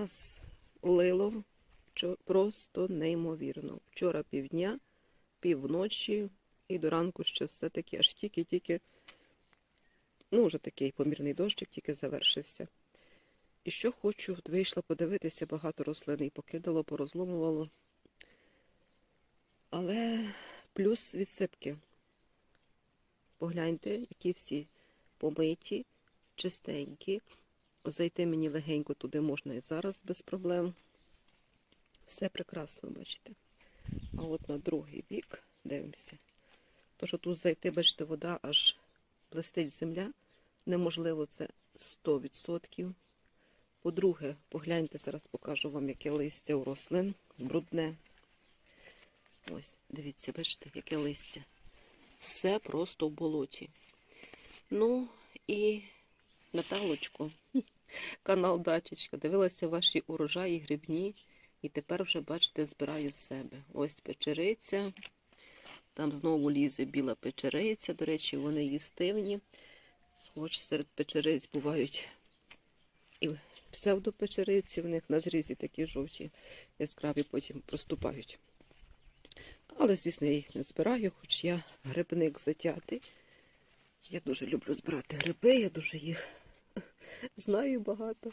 Нас лило просто неймовірно. Вчора півдня, півночі і до ранку ще все-таки аж тільки-тільки, ну, вже такий помірний дощик тільки завершився. І що хочу, вийшла подивитися, багато рослин і покидало, порозломувало. Але плюс відсипки. Погляньте, які всі помиті, чистенькі. Зайти мені легенько туди можна і зараз без проблем. Все прекрасно, бачите. А от на другий бік дивимося. То, що тут зайти, бачите, вода аж блистить земля. Неможливо це 100%. По-друге, погляньте, зараз покажу вам, яке листя у рослин. Брудне. Ось, дивіться, бачите, яке листя. Все просто в болоті. Ну і Наталочку, канал Дачечка. Дивилася ваші урожаї грибні, і тепер вже, бачите, збираю в себе. Ось печериця. Там знову лізе біла печериця. До речі, вони їстивні. Хоч серед печериць бувають і псевдопечериці, в них на зрізі такі жовті, яскраві потім проступають. Але, звісно, я їх не збираю, хоч я грибник затятий. Я дуже люблю збирати гриби, я дуже їх знаю багато,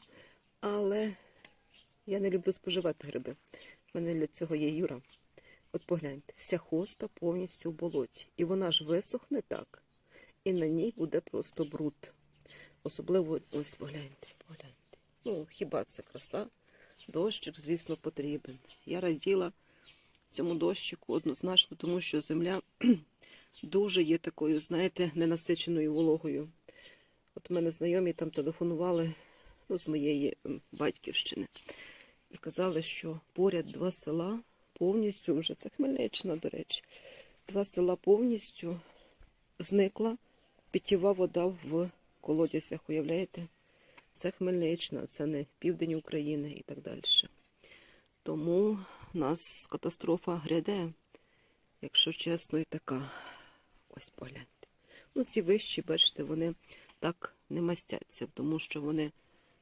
але я не люблю споживати гриби. У мене для цього є Юра. От погляньте, вся хоста повністю в болоті. І вона ж висохне так, і на ній буде просто бруд. Особливо, ось погляньте, погляньте. Ну, хіба це краса? Дощик, звісно, потрібен. Я раділа цьому дощику однозначно, тому що земля дуже є такою, знаєте, ненасиченою вологою. От у мене знайомі там телефонували ну, з моєї батьківщини і казали, що поряд два села повністю, вже це Хмельниччина, до речі, два села повністю зникла питєва вода в колодязях, уявляєте? Це Хмельниччина, це не південь України і так далі. Тому у нас катастрофа гряде, якщо чесно, і така. Ось погляньте. Ну, ці вищі, бачите, вони так не мастяться, тому що вони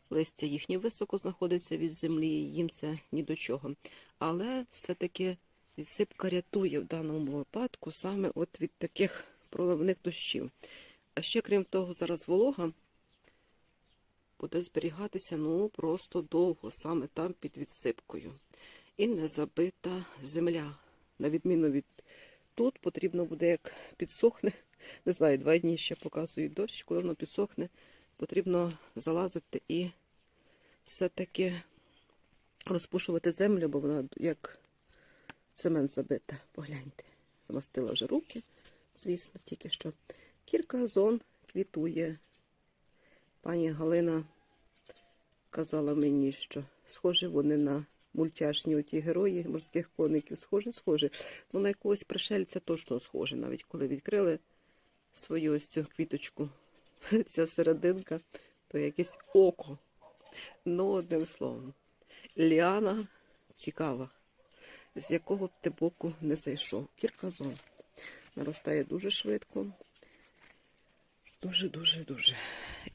листя їхні високо знаходиться від землі, їм це ні до чого. Але все-таки відсипка рятує в даному випадку саме от від таких проливних дощів. А ще, крім того, зараз волога буде зберігатися ну просто довго, саме там під відсипкою. І не забита земля. На відміну від тут потрібно буде, як підсохне, не знаю, два дні ще показують дощ, коли воно підсохне, потрібно залазити і все-таки розпушувати землю, бо вона як цемент забита. Погляньте. Замастила вже руки, звісно, тільки що. Кілька зон квітує. Пані Галина казала мені, що схожі вони на мультяшні оті герої морських коників. Схожі, схожі. Ну, на якогось пришельця точно схожі, навіть коли відкрили свою ось цю квіточку, ця серединка, то якесь око. Ну, одним словом, Ліана цікава, з якого б ти боку не зайшов. Кірказон наростає дуже швидко. Дуже, дуже, дуже.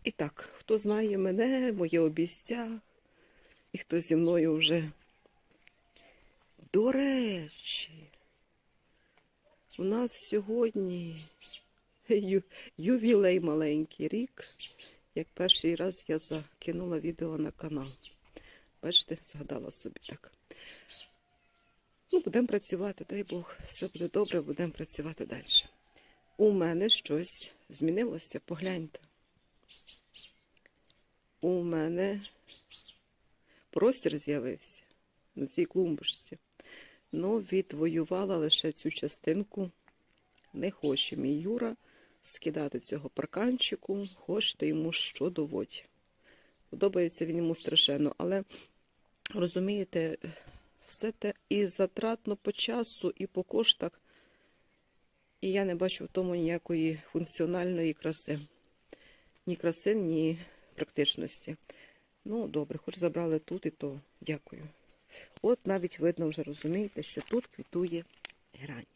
І так, хто знає мене, моє обіця, і хто зі мною вже. До речі, у нас сьогодні ю, ювілей маленький рік, як перший раз я закинула відео на канал. Бачите, згадала собі так. Ну, будемо працювати, дай Бог, все буде добре, будемо працювати далі. У мене щось змінилося, погляньте. У мене простір з'явився на цій клумбочці. Ну, відвоювала лише цю частинку. Не хоче мій Юра скидати цього парканчику, хочете йому що доводь. Подобається він йому страшенно, але розумієте, все те і затратно по часу, і по коштах. І я не бачу в тому ніякої функціональної краси. Ні краси, ні практичності. Ну, добре, хоч забрали тут і то дякую. От навіть видно вже розумієте, що тут квітує грань.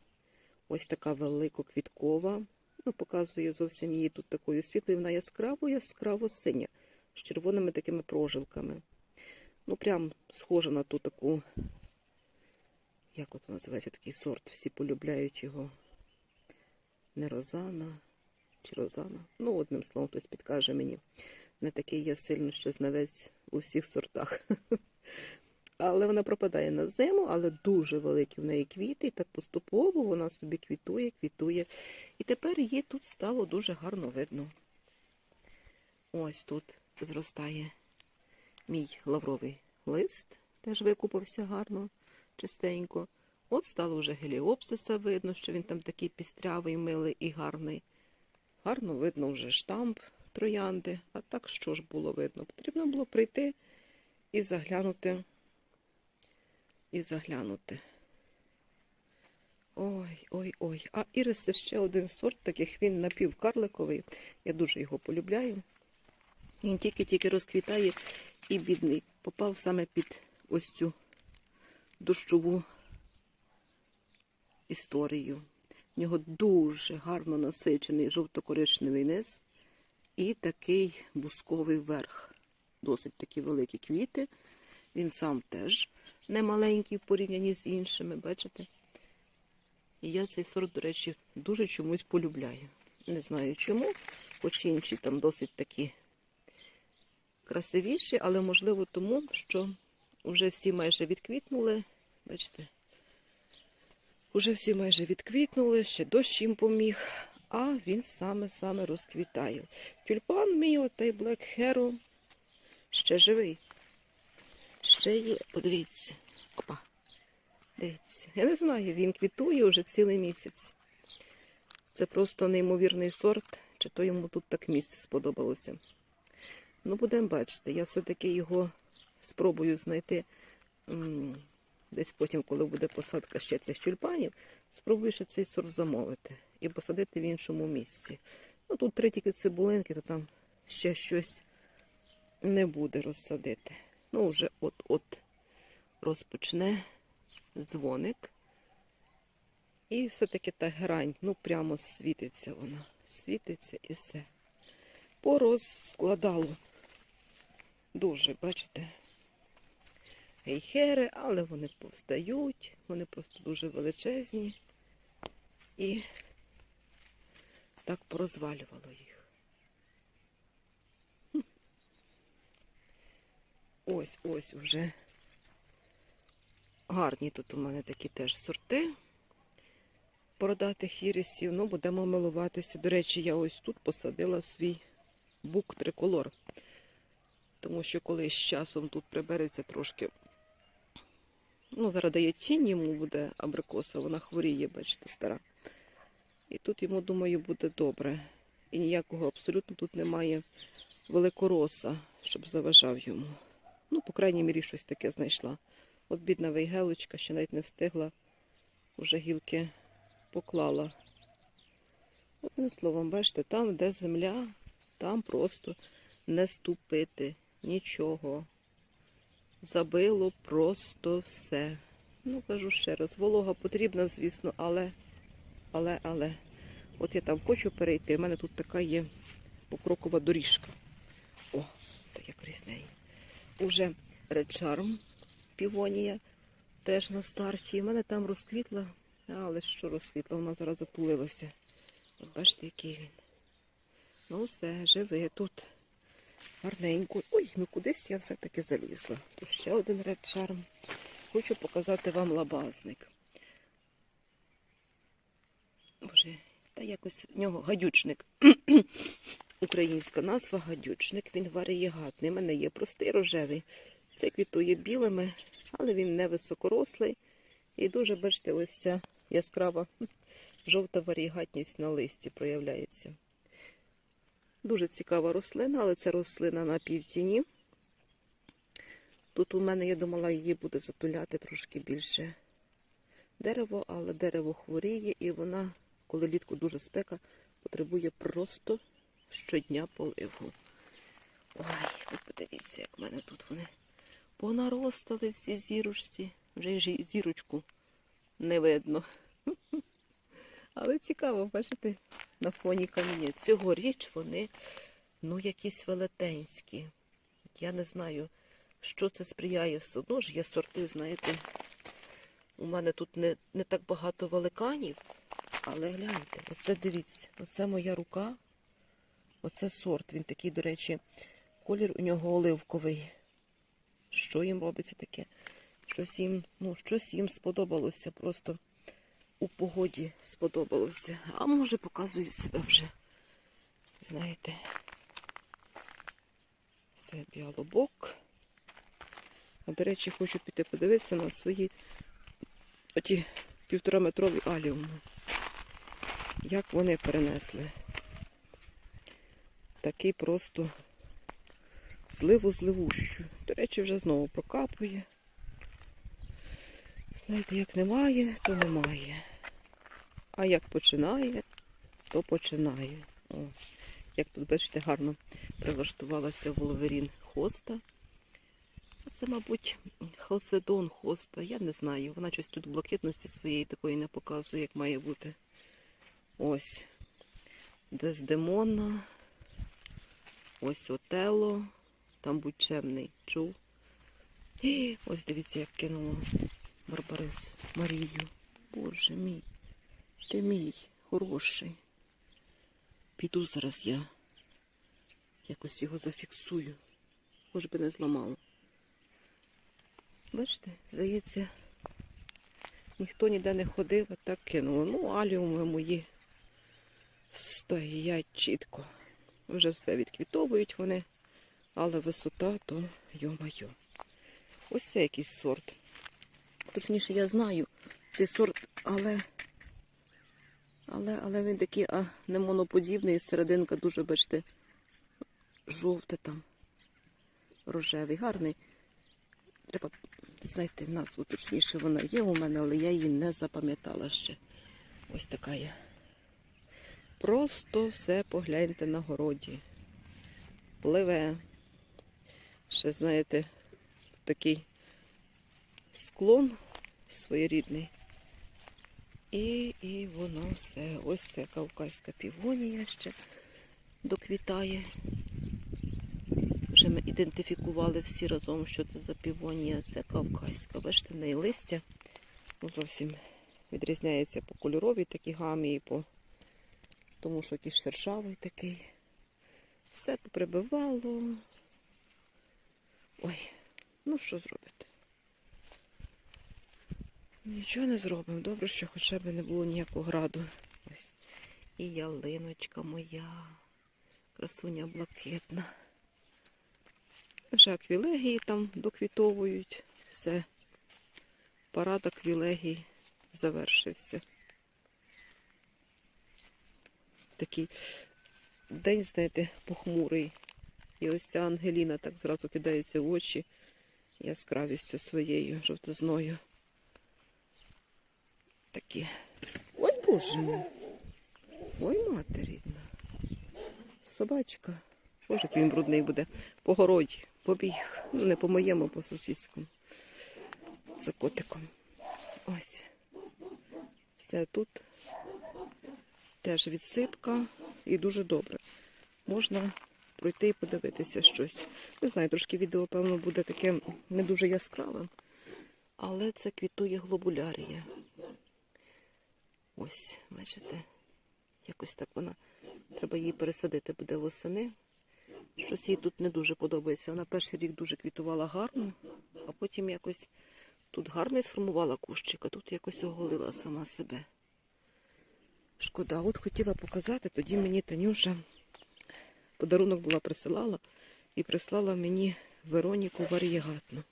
Ось така великоквіткова. Ну, показує зовсім її тут такою світлою, вона яскраво, яскраво синя. з червоними такими прожилками. Ну, прям схожа на ту таку, як от називається такий сорт, всі полюбляють його. Не Розана чи Розана. Ну, одним словом, хтось підкаже мені. Не такий я сильно ще знавець у всіх сортах. Але вона пропадає на зиму, але дуже великі в неї квіти, і так поступово вона собі квітує, квітує. І тепер її тут стало дуже гарно видно. Ось тут зростає мій лавровий лист, теж викупався гарно, чистенько. От стало вже геліопсиса видно, що він там такий пістрявий, милий і гарний. Гарно видно вже штамп троянди. А так що ж було видно? Потрібно було прийти і заглянути. І заглянути. Ой, ой, ой. А ірис ще один сорт, таких він напівкарликовий. Я дуже його полюбляю. Він тільки-тільки розквітає і бідний. Попав саме під ось цю дощову історію. В нього дуже гарно насичений жовто-коричневий низ і такий бусковий верх. Досить такі великі квіти. Він сам теж не маленький в порівнянні з іншими, бачите? І я цей сорт, до речі, дуже чомусь полюбляю. Не знаю чому, хоч інші там досить такі красивіші, але можливо тому, що вже всі майже відквітнули. Бачите? Уже всі майже відквітнули, ще дощ їм поміг, а він саме-саме розквітає. Тюльпан мій, отей Black Hero, ще живий. Ще є, подивіться. Опа. Дивіться. Я не знаю, він квітує вже цілий місяць. Це просто неймовірний сорт, чи то йому тут так місце сподобалося. Ну, будемо бачити. Я все-таки його спробую знайти десь потім, коли буде посадка ще цих тюльпанів, спробую ще цей сорт замовити і посадити в іншому місці. Ну, тут три тільки цибулинки, то там ще щось не буде розсадити. Ну, вже от-от розпочне дзвоник. І все-таки та грань, ну, прямо світиться вона. Світиться і все. Порозскладало. Дуже, бачите, гейхери, але вони повстають, вони просто дуже величезні. І так порозвалювало їх. Ось ось уже гарні тут у мене такі теж сорти бородатих ірисів. Ну, будемо милуватися. До речі, я ось тут посадила свій бук триколор. Тому що коли з часом тут прибереться трошки, ну, зараз дає тінь, йому буде абрикоса, вона хворіє, бачите, стара. І тут йому, думаю, буде добре. І ніякого абсолютно тут немає великороса, щоб заважав йому. Ну, по крайній мірі, щось таке знайшла. От бідна вейгелочка ще навіть не встигла, уже гілки поклала. Одним словом, бачите, там, де земля, там просто не ступити нічого. Забило просто все. Ну, кажу ще раз, волога потрібна, звісно, але, але, але. От я там хочу перейти. У мене тут така є покрокова доріжка. О, так як крізь неї. Уже редчарм півонія теж на старті. У мене там розквітла, але що розквітла, вона зараз затулилася. От бачите, який він. Ну, все, живе тут. Гарненько. Ой, ну кудись я все-таки залізла. Тут ще один редчарм. Хочу показати вам лабазник. Боже, та якось в нього гадючник. Українська назва гадючник. Він варієгатний. У мене є простий рожевий. Це квітує білими, але він не високорослий. І дуже, бачите, ось ця яскрава жовта варігатність на листі проявляється. Дуже цікава рослина, але це рослина на півтіні. Тут у мене, я думала, її буде затуляти трошки більше дерево, але дерево хворіє, і вона, коли літку дуже спека, потребує просто щодня поливу. Ой, ви подивіться, як в мене тут вони понаростали в цій зірочці. Вже ж зірочку не видно. Але цікаво, бачите, на фоні каміння. Цьогоріч вони, ну, якісь велетенські. Я не знаю, що це сприяє. Все ж є сорти, знаєте. У мене тут не, не так багато великанів, але гляньте, оце дивіться, оце моя рука, оце сорт. Він такий, до речі, колір у нього оливковий. Що їм робиться таке? Щось їм, ну, щось їм сподобалося, просто у погоді сподобалося. А може показую себе вже. Знаєте, це біалобок. До речі, хочу піти подивитися на свої оті півтораметрові аліуми. Як вони перенесли. Такий просто зливу зливущу. До речі, вже знову прокапує. Знаєте, як немає, то немає. А як починає, то починає. О, як тут, бачите, гарно прилаштувалася Волверін хоста. Це, мабуть, халседон хоста. Я не знаю. Вона щось тут блакитності своєї такої не показує, як має бути. Ось. Дездемона. Ось Отело. Там будь чемний чув. Ось дивіться, як кинуло Барбарис Марію. Боже мій. Ти мій хороший. Піду зараз я якось його зафіксую. Може би не зламало. Бачите, здається, ніхто ніде не ходив, а так кинуло. Ну, аліуми мої стоять чітко. Вже все відквітовують вони, але висота то йо-майо. Ось це якийсь сорт. Точніше, я знаю цей сорт, але але, але він такий а, не моноподібний, серединка дуже, бачите, жовте там, рожевий, гарний. Треба знайти назву, точніше вона є у мене, але я її не запам'ятала ще. Ось така є. Просто все погляньте на городі. Пливе. Ще, знаєте, такий склон своєрідний. І, і воно все. Ось це кавказька півонія ще доквітає. Вже ми ідентифікували всі разом, що це за півонія. Це кавказька. Бачите, в неї листя ну, зовсім відрізняється по кольоровій такій гамі і по тому, що якийсь шершавий такий. Все поприбивало. Ой, ну що зробити? Нічого не зробимо. Добре, що хоча б не було ніякого граду. Ось. І ялиночка моя, красуня блакитна. Вже аквілегії там доквітовують. Все. Парад аквілегій завершився. Такий день, знаєте, похмурий. І ось ця Ангеліна так зразу кидається в очі яскравістю своєю жовтизною. Такі. Ой, боже мій. Ой, мати рідна. Собачка. Боже, він брудний буде. По городі, побіг. Ну, не по моєму, по сусідському. За котиком. Ось. Все тут. Теж відсипка і дуже добре. Можна пройти і подивитися щось. Не знаю, трошки відео, певно, буде таке не дуже яскравим. Але це квітує глобулярія. Ось, бачите, якось так вона. Треба її пересадити буде восени. Щось їй тут не дуже подобається. Вона перший рік дуже квітувала гарно, а потім якось тут гарно сформувала кущик, а тут якось оголила сама себе. Шкода, от хотіла показати, тоді мені Танюша подарунок була присилала і прислала мені Вероніку варієгатну.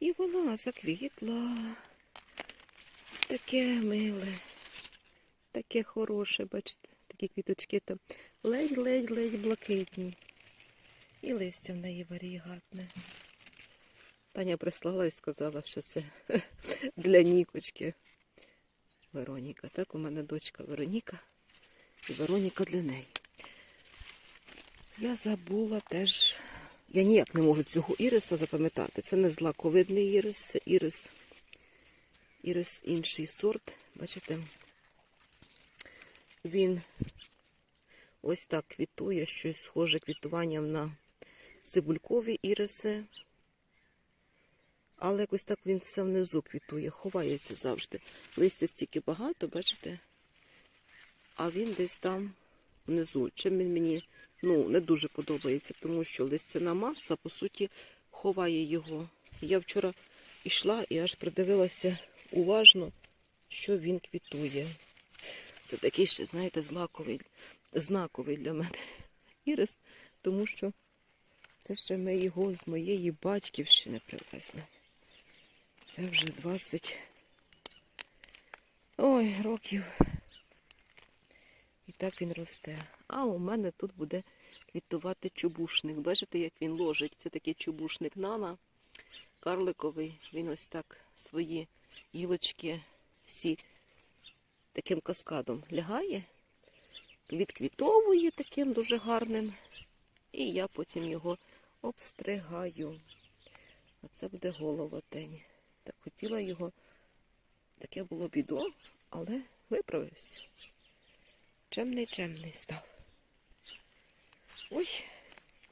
І вона заквітла. Таке миле, таке хороше, бачите, такі квіточки там ледь-ледь-ледь блакитні. І листя в неї варієгатне. Таня прислала і сказала, що це для Нікочки. Вероніка. Так, у мене дочка Вероніка і Вероніка для неї. Я забула теж. Я ніяк не можу цього іриса запам'ятати. Це не злаковидний ірис, це ірис. Ірис інший сорт. Бачите? Він ось так квітує, щось схоже квітуванням на цибулькові іриси. Але якось так він все внизу квітує, ховається завжди. Листя стільки багато, бачите? А він десь там внизу. Чим він мені ну, не дуже подобається, тому що листяна маса, по суті, ховає його. Я вчора йшла і аж придивилася уважно, що він квітує. Це такий ще, знаєте, злаковий, знаковий для мене ірис, тому що це ще ми його з моєї батьківщини привезли. Це вже 20 ой, років. І так він росте. А у мене тут буде квітувати чубушник. Бачите, як він ложить? Це такий чубушник нана, карликовий. Він ось так свої гілочки всі таким каскадом лягає, відквітовує таким дуже гарним. І я потім його обстригаю. А це буде головотень. Так хотіла його, таке було бідо, але виправився. Чемний, чемний став. Ой,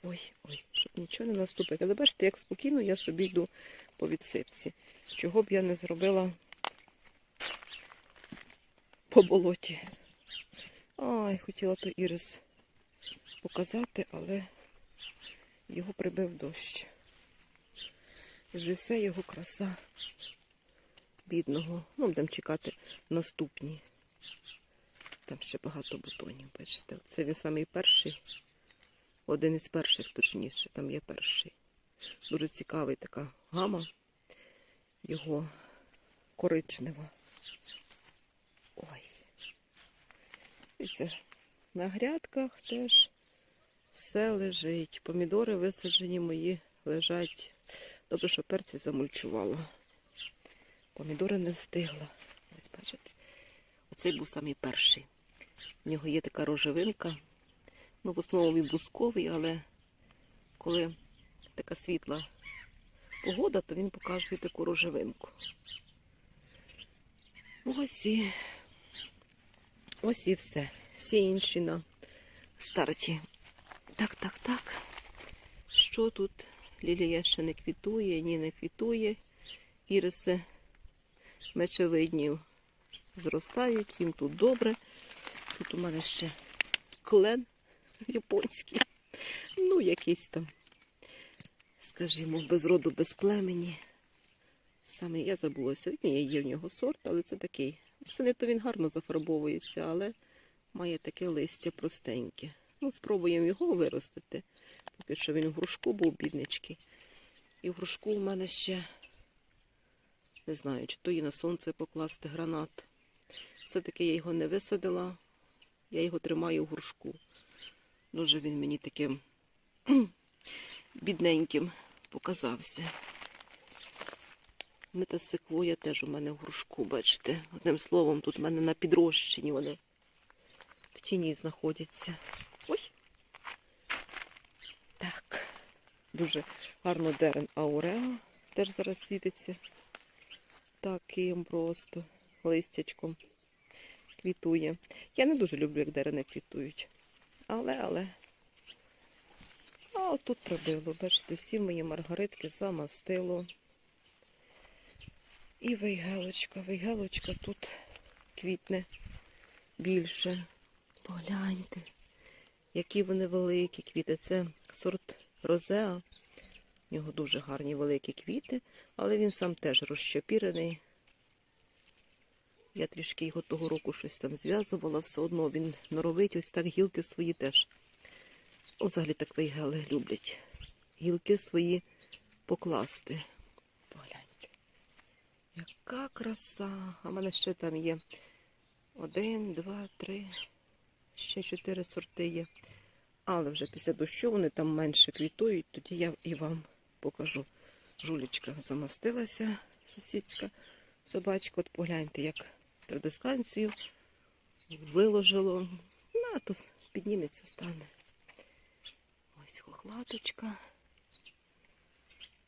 ой, ой, щоб нічого не наступити. Але бачите, як спокійно я собі йду по відсипці. Чого б я не зробила по болоті. Ай, хотіла то ірис показати, але його прибив дощ. І вже вся його краса бідного. Ну, будемо чекати наступні. Там ще багато бутонів, бачите. Це він самий перший. Один із перших, точніше, там є перший. Дуже цікавий така гама. Його коричнева. Ой. І це на грядках теж все лежить. Помідори висаджені мої лежать. Добре, що перці замульчувала. Помідори не встигла. Ось бачите. Оцей був самий перший. У нього є така рожевинка. Ну, в основному він бусковий, але коли така світла погода, то він показує таку рожевинку. Ось і ось і все. Всі інші на старті. Так, так, так. Що тут? Лілія ще не квітує, ні, не квітує. Іриси мечевидні зростають, їм тут добре. Тут у мене ще клен японський. Ну, якийсь там, скажімо, без роду, без племені. Саме я забулася. Ні, є в нього сорт, але це такий. Все то він гарно зафарбовується, але має таке листя простеньке. Ну, спробуємо його виростити. Поки що він в грушку був біднички. І в грушку у мене ще не знаю, чи то її на сонце покласти гранат. Все-таки я його не висадила, я його тримаю в грушку. Дуже він мені таким бідненьким показався. Метасиквоя теж у мене в грушку, бачите. Одним словом, тут у мене на підрощенні вони в тіні знаходяться. Ой! Так. Дуже гарно дерен Аурео. Теж зараз світиться таким просто листячком квітує. Я не дуже люблю, як дерени квітують. Але, але. А отут пробило. Бачите, всі мої маргаритки замастило. І вейгелочка. Вейгелочка тут квітне більше. Погляньте, які вони великі квіти. Це сорт розеа. У нього дуже гарні великі квіти, але він сам теж розщепірений. Я трішки його того року щось там зв'язувала, все одно він норовить ось так гілки свої теж. Взагалі так вейгели люблять. Гілки свої покласти. Погляньте. Яка краса! А в мене ще там є один, два, три, ще чотири сорти є. Але вже після дощу вони там менше квітують, тоді я і вам покажу. Жулічка замастилася, сусідська собачка. От погляньте, як традисканцію виложило. На, то підніметься, стане. Ось хохлаточка.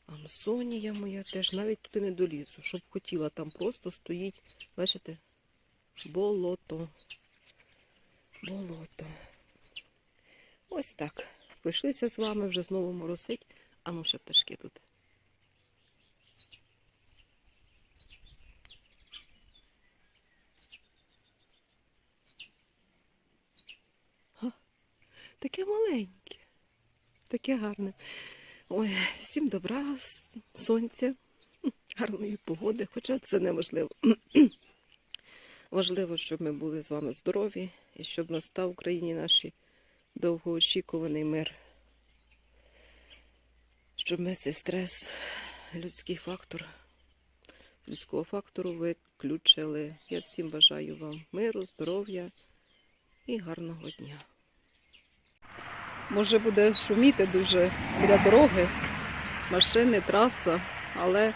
Амсонія моя теж. Навіть туди не долізу. Щоб хотіла, там просто стоїть, бачите, болото. Болото. Ось так. пройшлися з вами, вже знову моросить. А ну ще пташки тут. Таке маленьке, таке гарне. Ой, всім добра, сонця, гарної погоди, хоча це неможливо. Важливо, щоб ми були з вами здорові і щоб настав в Україні нашій довгоочікуваний мир. Щоб ми цей стрес, людський фактор, людського фактору виключили. Я всім бажаю вам миру, здоров'я і гарного дня. Може буде шуміти дуже біля дороги, машини, траса, але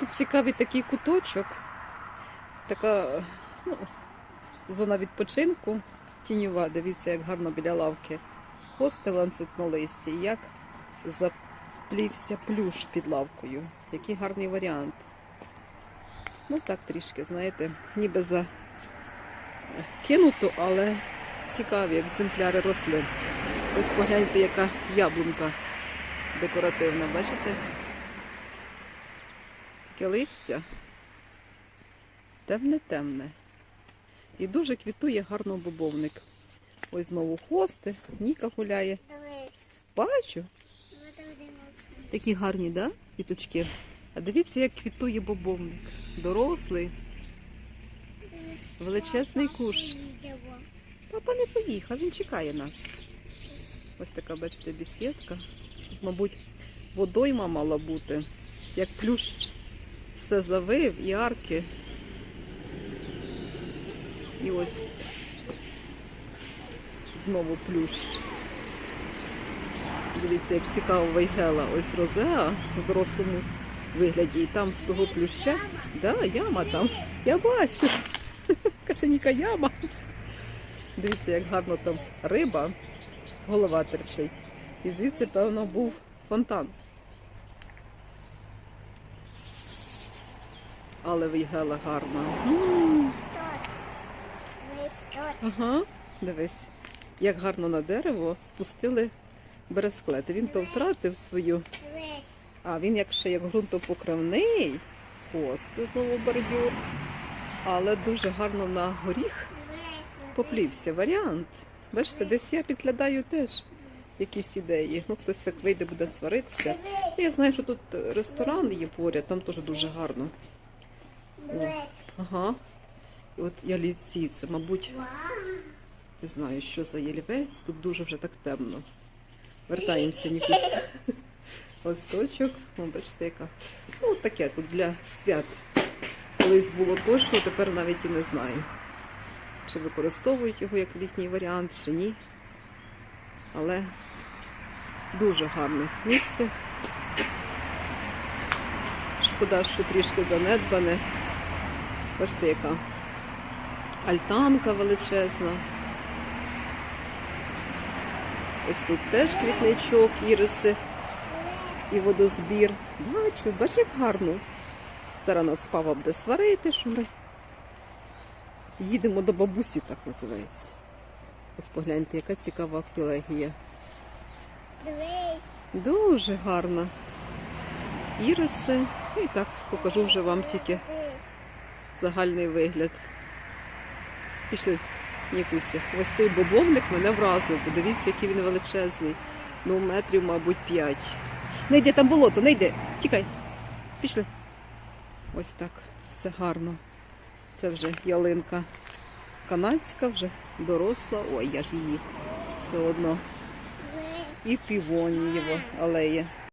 тут цікавий такий куточок, така ну, зона відпочинку тіньова. Дивіться, як гарно біля лавки хости ланцетнолисті, як заплівся плюш під лавкою. Який гарний варіант. Ну так трішки, знаєте, ніби за кинуто, але цікаві екземпляри рослин. Ось погляньте, яка яблунка декоративна, бачите? Таке листя темне-темне. І дуже квітує гарно бобовник. Ось знову хости, Ніка гуляє. Бачу. Такі гарні, да? Квіточки. А дивіться, як квітує бобовник. Дорослий. Величезний поїдемо. Папа не поїхав, він чекає нас. Ось така, бачите, бесідка. Тут, мабуть, водойма мала бути, як плющ все завив і арки. І ось знову плющ. Дивіться, як цікаво вайгела. Ось розеа в дорослому вигляді. І там з того плюща. Да, яма там. Я бачу. Каже, Ніка, яма. Дивіться, як гарно там риба, голова терчить. І звідси, певно, був фонтан. Але вийгела гарна. Ага, дивись, як гарно на дерево пустили бересклет. Він то втратив свою, а він як ще як ґрунтопокривний хвост, знову бордюр. Але дуже гарно на горіх поплівся варіант. Бачите, десь я підглядаю теж якісь ідеї. Ну, хтось як вийде, буде сваритися. Я знаю, що тут ресторан є поряд, там теж дуже гарно. Дивись. Ага. І от ялівці, це, мабуть, не знаю, що за ялівець, тут дуже вже так темно. Вертаємося нікусь. Листочок, ну, бачите, яка. Ну, таке тут для свят. Колись було точно, тепер навіть і не знаю. Чи використовують його як літній варіант, чи ні. Але дуже гарне місце. Шкода, що трішки занедбане. Бачите, яка альтанка величезна. Ось тут теж квітничок, іриси і водозбір. Бачу, бач, як гарно. Зараз нас папа буде сварити, що ми їдемо до бабусі, так називається. Ось погляньте, яка цікава актилегія. Дивись. Дуже гарна. Іриси. І так покажу вже вам тільки загальний вигляд. Пішли, Нікуся. Ось той бобовник мене вразив. Подивіться, який він величезний. Ну, метрів, мабуть, п'ять. Не йди, там болото, не йди. Тікай. Пішли. Ось так. Все гарно. Це вже ялинка канадська, вже доросла. Ой, я ж її все одно. І півонієва алея.